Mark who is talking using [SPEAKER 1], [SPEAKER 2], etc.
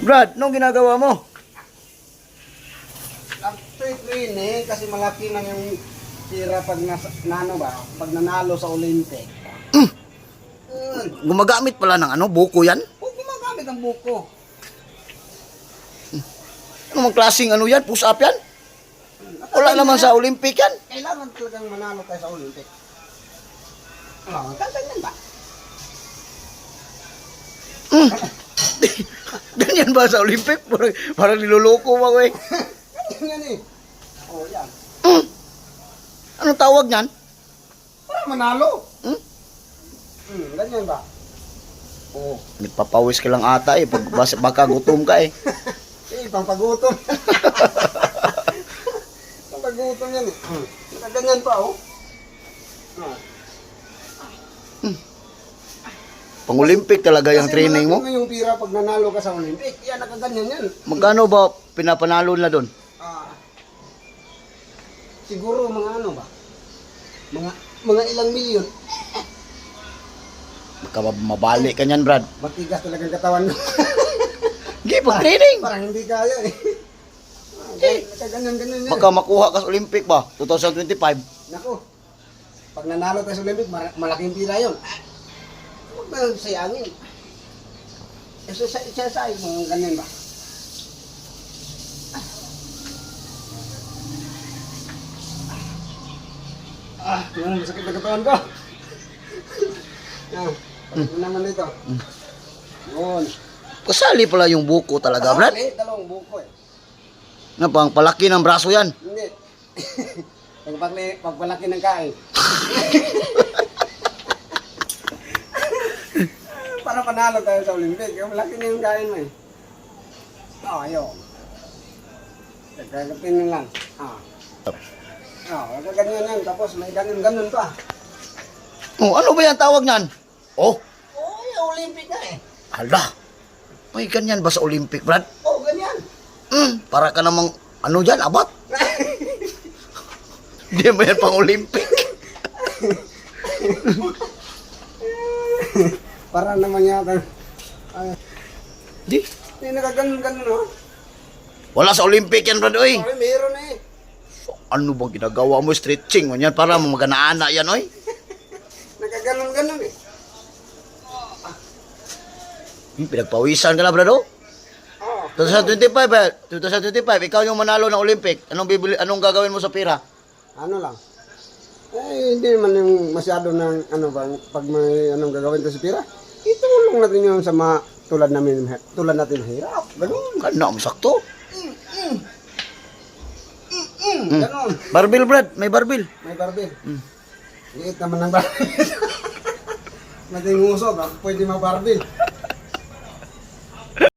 [SPEAKER 1] Brad, anong ginagawa mo?
[SPEAKER 2] After training, kasi malaki na yung tira pag nas, nano ba, pag nanalo sa Olympic. Mm.
[SPEAKER 1] Gumagamit pala ng ano, buko yan?
[SPEAKER 2] Huwag gumagamit ang buko.
[SPEAKER 1] Ano mang klaseng ano yan? Push up yan? Wala naman sa Olympic yan.
[SPEAKER 2] Kailangan talagang manalo tayo sa Olympic. Oh, tatanyan ba?
[SPEAKER 1] Ganyan ba sa Olympic? Parang, parang niloloko mo ako eh.
[SPEAKER 2] Ganyan eh. Oh, yan.
[SPEAKER 1] Mm. Anong tawag niyan?
[SPEAKER 2] Para manalo.
[SPEAKER 1] Hmm?
[SPEAKER 2] Hmm, ganyan ba? Oo. Oh.
[SPEAKER 1] Nagpapawis ka lang ata eh. Pag, bas- baka gutom ka eh.
[SPEAKER 2] Eh, pampagutom. pampagutom yan eh. Hmm. Nakaganyan pa oh. Ah.
[SPEAKER 1] Pang Olympic talaga yung
[SPEAKER 2] Kasi
[SPEAKER 1] training mo.
[SPEAKER 2] na yung tira pag nanalo ka sa Olympic. Yan, nakaganyan yan.
[SPEAKER 1] Magkano ba pinapanalo na doon?
[SPEAKER 2] Ah, siguro mga ano ba? Mga mga ilang milyon.
[SPEAKER 1] Baka ma- mabali ka niyan, Brad.
[SPEAKER 2] Matigas talaga ang katawan ko.
[SPEAKER 1] Hindi, pag training.
[SPEAKER 2] Parang hindi kaya eh. Ah, Nakaganyan ganyan yan.
[SPEAKER 1] Baka makuha ka sa Olympic ba? 2025.
[SPEAKER 2] Nako. Pag nanalo tayo sa Olympic, mar- malaking tira yun. Ah, Huwag na sayangin. Exercise, exercise, mga ganyan ba? Ah, yan, masakit na katawan ko. Yan, palit mo naman ito. Yun.
[SPEAKER 1] Kasali pala yung buko talaga, Brad.
[SPEAKER 2] Eh, dalawang buko eh.
[SPEAKER 1] Na pang palaki ng braso yan.
[SPEAKER 2] Hindi. Pagpakli, pagpalaki ng kain. Para panalo tayo sa Olympic. Yung malaki na yung kain mo eh. Oo, oh, ayun. Nagkagapin mo lang. Ah. Oo, oh, ganyan yan. Tapos may ganun-ganun pa.
[SPEAKER 1] Oh, ano ba yan tawag niyan? Oh,
[SPEAKER 2] Oo, oh, yung Olympic na eh.
[SPEAKER 1] hala. May ganyan ba sa Olympic, Brad?
[SPEAKER 2] Oo, oh, ganyan.
[SPEAKER 1] Hmm, para ka namang, ano dyan, abat? Hindi mo yan pang Olympic.
[SPEAKER 2] Para naman yata. Ay,
[SPEAKER 1] Di.
[SPEAKER 2] may nakaganon-ganon oh.
[SPEAKER 1] Wala sa Olympic yan, Brad, oy.
[SPEAKER 2] Ay, meron eh.
[SPEAKER 1] Ano bang ginagawa mo? Stretching mo yan para maganaana yan, oy.
[SPEAKER 2] Nakaganon-ganon eh.
[SPEAKER 1] Hmm, pinagpawisan ka na, Brad, oh.
[SPEAKER 2] Oo.
[SPEAKER 1] 2025, eh. 2025, ikaw yung manalo ng Olympic. Anong bibili, anong gagawin mo sa pira?
[SPEAKER 2] Ano lang? Eh, hindi naman yung masyado ng ano ba, pag may anong gagawin to sa pira, itulong natin yung sa mga tulad namin, tulad natin hirap. Ganun.
[SPEAKER 1] Kana, masakto.
[SPEAKER 2] Mm, ganun.
[SPEAKER 1] Barbil, Brad, may barbil.
[SPEAKER 2] May barbil.
[SPEAKER 1] Mm.
[SPEAKER 2] Liit naman ng barbil. Mating usok, ah. pwede mabarbil.